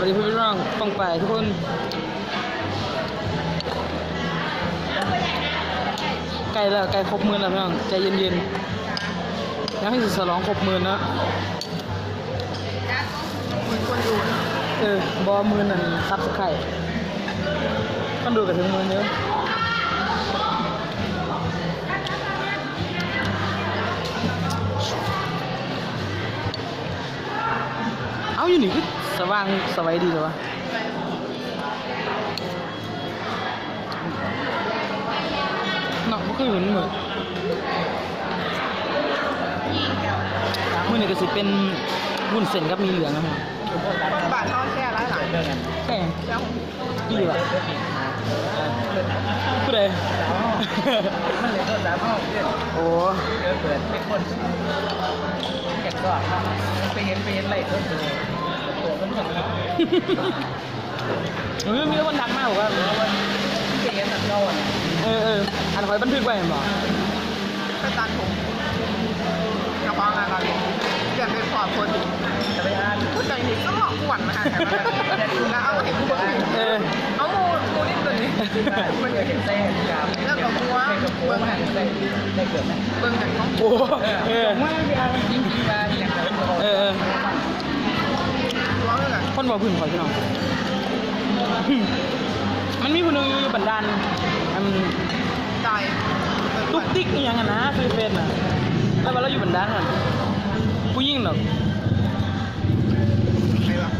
สวัสดีเพี่อน้องป้องไปทุกคนใกล้แล้วใกลครบหมื่นแล้วพี่น้องใจเย็นๆยังให้สิสลองครบหมื่นนะเอนคนดูเอะเออบอมื่นนั่นซับสไครต์คนดูกับถึงมื่นเยอะเอาอยู่นี่คือ สว่างสวัยดีเลยวะเนาะบ่เคยเห็นเหมือนมื่อนี้ก็สิเป็นวุ้นเส้นกับมีเหลืองนะครับคนบาทเท่าแค่ร้ายหลายแค่แค่ของดีว่ะผู้ใดมันเลยก็สามห้องเพื่อนโอ้เดินเปิดไม่คนแขกก็ไปเห็นไปเห็นอะไรก็ตัวตัวมันคน เฮ้ยมีคนทักมากกว่าไปเห็นแบบเราอะเออเอออันคอยบันทึกไว้เห็นบอกไปตัดผมกระเพาะงานตัดผมเปลี่ยนเป็นขอบคนจะไปอ่านผู้ใจนี่ก็หลอกอ้วนมาหากันแล้วเอาเห็นคนอื่นเออเอามูมูนี่ตัวนี้มันจะเห็นเส้นครับแล้วก็มัวเส้นกับหันเส้นได้เกิดไหมเบิ่งจากของโอ้เออว่างจริงจริงว่าอย่างเออ คนบอกพึ่งคอยพี่น้องมันมีคนหนึงอยู่บันดาลอันใจตุ๊กติ๊กอหย่างอะนะคือเฟซน่ะแล้วว่าเราอยู่บันดาลน่ะผู้ยิ่งหรอกใครวะ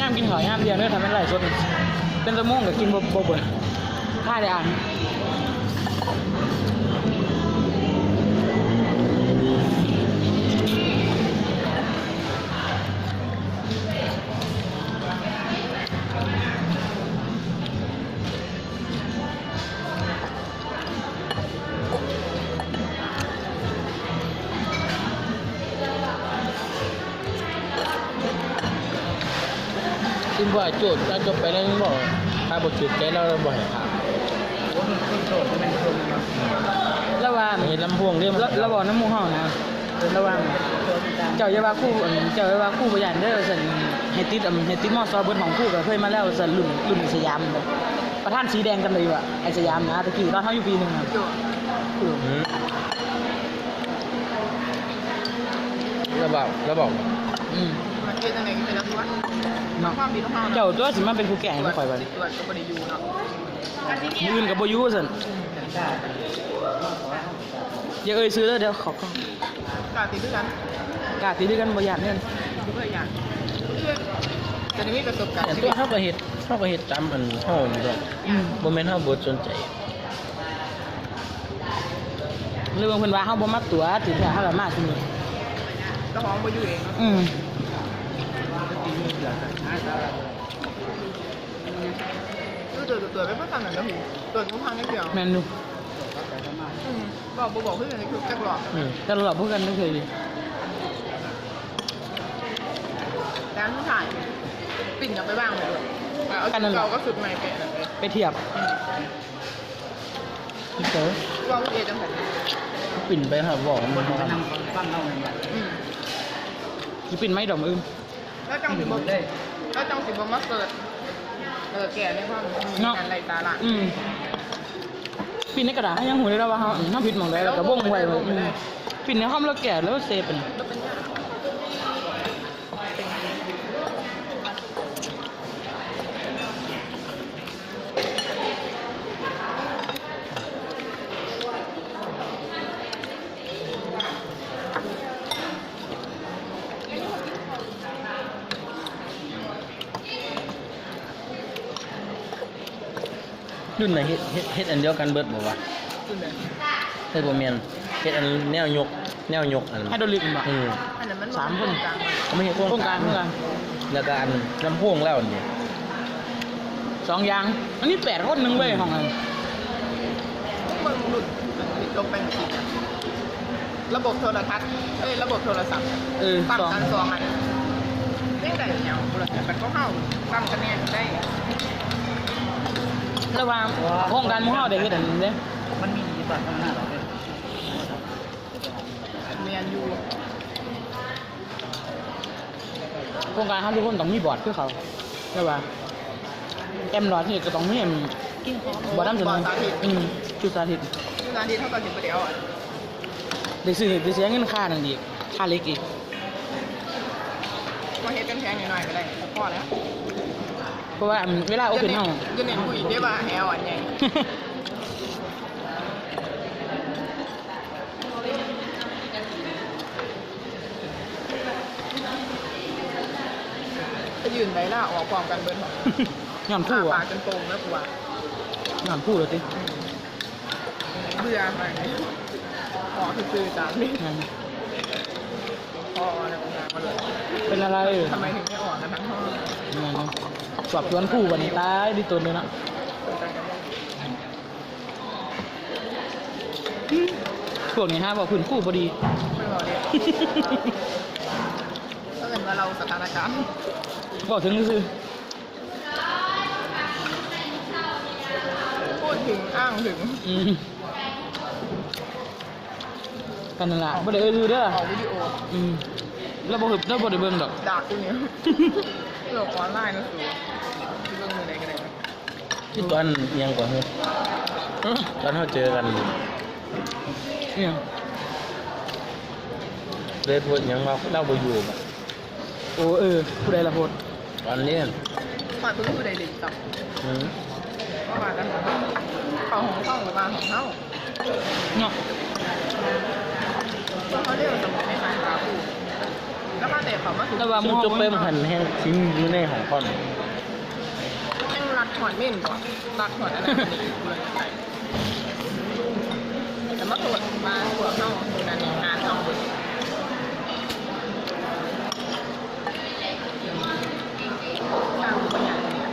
งามกินหอยงามเดียวเนื้อทำให้ไหลฟ์สด เป็นสมองกับกินบ่บ่เบื่อค่าได้อ่าน ซึ่งว่าโจทย์ถ้าจบไปแล้วยังบอกถ้าบทจุดใจเราบ่อยครับแล้วว่าเห็นลำพวงเรื่องแล้วแล้วบอกน้ำมูเห่านะระวังเจ้าอย่าวาคู่อันเจ้าอย่าวาคู่ประหยัดเด้อสันให้ติดอันให้ติดมอซอเบิร์ของคู่ก็เคยมาแล้วสันรุ่นรุ่นสยามแบบประธานสีแดงกันเลยว่ะไอสยามนะตะกี้ตอนเขาอยู่ปีหนึ่งอะวบอกแล้วบอกอืม มันเกิดยังไงกันเป็นแล้ววะความดีของเราเจ้าตัวสิมาเป็นผู้แก่ให้ตัวมาคอยไว้ตัวก็บริยูเนาะยืนกับโบอยูสันอย่าเอ่ยซื้อแล้วเดี๋ยวขอขอกาตีด้วยกันกาตีด้วยกันประหยัดเนี่ยทุกอย่างจะได้มีประสบการณ์แต่ชีตัวิวตเท่ากับเห็ดเท่ากับเห็ดจำอันเท่าอยู่ดอกอืมโมเมนต์เท่าบทสนใจเรื่องเพิ่นว่าเฮาบ่มักตัวติดแท้เฮาละมาซิมื้อเจ้าของบริยูเองอืม คือตัวตัวไม่เพื่อทำหนังกระหูตัวกูพังนิดเดียวแม่นอยู่บอกบอกบอกเพื่อนคือจักหลอกอืมแต่เราพูดกันไม่เคยดีร้านผู้ถ่ายปิ่นออกไปบ้างเลยเอาเราก็สุดใหม่เปะเลยไปเทียบเจอว่าเอจังผมปิ่นไปหาบอกมันทำอืมกี่ปิ่นไม่ดอกอื่น แล้วจังสิบได้แล้วจังสิบมาเกิดเออแก่ในความการไล่ตาละอืมปิ่นในกระดาษให้ยังหูได้แล้วว่าเขาเขาผิดหมองได้แล้วก็บ่งไว้เลยอืมปิ่นในห้องเราแก่แล้วเซฟเป็นก็เป็นยาก รุ่นไหนเฮ็ดเฮ็ดเฮ็ดอันเดียวกันเบิดบอกว่าคือเลยเฮ็ดบ่แม่นเฮ็ดอันแนวยก แนวยกอันให้โดนลิกบ่อืมอันนั้นมันกลางเขาไม่เฮ็ดโครงการเพื่อกันแล้วก็อันลำโพงแล้วนี่สองอย่าง อันนี้แปดคนหนึ่งเว้ยของอันมันหลุดลงไปหมดทีระบบโทรทัศน์เอ้ยระบบโทรศัพท์เออตั้งสองกันสองอันเร่งได้เนี่ยบริษัทมันก็เข้าตั้งคะแนนได้ ระหว่างโครงการหมู่เฮาได้เฮ็ดอันนี้เด้มันมีดีตอนข้างหน้าเราเลยเมียนอยู่โครงการเฮาทุกคนต้องมีบอร์ดคือเขาระหว่างแอมรอดนี่ก็ต้องมีอันกินของบอร์ดนำเสนบออร์ดสาธิตอืมจุดสาธิตสาธิตเท่ากับสิบประเดียวอะได้ซื้อได้เสียเงินค่านั่นอีกค่าเล็กอีกมาเฮ็ดกันแพงหน่อยๆก็ได้พอแล้ว เพราะว่าอันเวลาโอเพนเฮาจะเน้นผู้หญิงได้ว่าแอลอันใหญ่จะยืนได้ล่ะออกความกันเบิร์นย้อนอ้าผู้ปาอะกจนโป่งแล้วกูว่าย้อนผู้เลยติเบื่อไปขอคือๆจานนี่นั่นพอแล้วกูมาเลยเป็นอะไรทำไมถึงไม่ออกกันทั้งห้องนั่นนะ สอบสวนผู้วันนี้ตายดิตัวเลยเนาะเป็นกันกันบ้างพวกนี้ฮะบอกพื้นผู้พอดีไม่บอกเลยถ้าเกิดว่าเราสถานการณ์บอกถึงคือพูดถึงอ้างถึงอืมกันนั่นล่ะบ่ได้เอ่ยชื่อเด้อออกวิดีโออืมแล้วบ่หึบแล้วบ่ได้เบิ่งดอกด่ากูเนี่ยโลกออนไลน์นะสูที่เรื่องมือใดก็ได้นะที่ตอนเอียงกว่าเฮ้ยเอ้อตอนเราเจอกันเนี่ยเลยพูดหยังว่าเราบ่อยู่บ่โอ้เออผู้ใดละโพดตอนเรียนมาตุ้มือใดหลีกตับอืมก็มากันของเขาของเข้าหรือมาของเข้าเนาะก็เขาเรียกว่าสมุนไม่ขายขาปู แล้วมาแต่เขามาถูกแล้วว่าหซึ่งมู่จบไปมันหันแห้งทิ้งอยู่ในของพ่อนแม่งรัดหอนเม่นก่อนรัดหอนอะไรแต่มาตรวจมาตรวจเข้าดูนันงานเข้าบุญทางปัญญาเนี่ย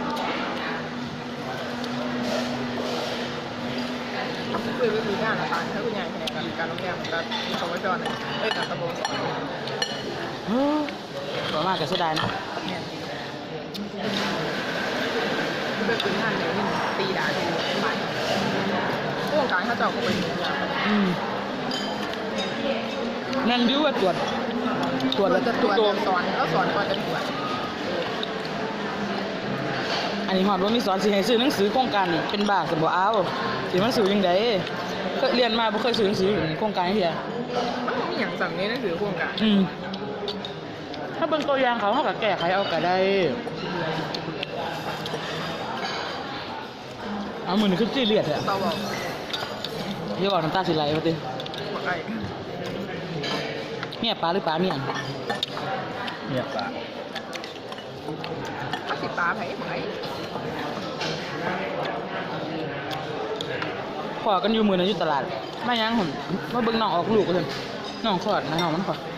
คือวิธีการนะคะถ้าคุณยายแผนกการโรงแรมกับสวจเนี่ยเอ้ยกับตะโบสอ นเฮ้อบ่มากก็เสียดายนะเนี่ยเป็นพื้นฐานเลยนี่ตีด่าดูเป็นใบพวกการเขาเจ้าก็เป็นอย่างนี้อืมนั่นดูว่าตรวจตรวจเราแล้วจะตรวจจะสอนแล้วสอนก่อนจะตรวจอันนี้ฮอดบ่มีสอนสิให้ซื้อหนังสือโครงการนี่เป็นบ้าสิบ่เอาสิมันซื้อจังไดเคยเรียนมาบ่เคยซื้อหนังสือโครงการเฮียมันมีอย่างสั่งนี้นั่นคือโครงการอืม ถ้าเบิ่งตัวอย่างเขาเขาก็แก้ไขเอาก็ได้เอามือนี่คือจี้เลียดอะเราบอกเดี๋ยวบอกน้ำตาสิไหลมาติบอกไอ้เนี่ยปลาหรือปลาเนี่ยเนี่ยปะถ้าสิปลาไผ่ไผ่ขอกันอยู่มือนั้นอยู่ตลาดมายังหุ่นมาเบิ่งน้องออกลูกกันน้องคลอดนะน้องมันขอดผู้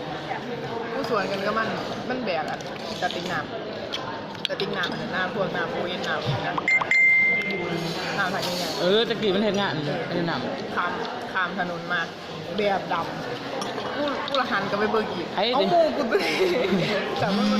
สวนกันก็มันมันแบกอะกระติกน้ำกระติกน้ำน้ำพวกน้ำปูเย็นน้ำเองนะน้ำไผ่ยังไงเออตะกี้มันเฮ็ดงานไอ้นำข้ามข้ามถนนมาแบบดำกูกูละหันก็ไปเบิ่งอีกไอ้ดิเอาหมูกูไปจำไม่ได้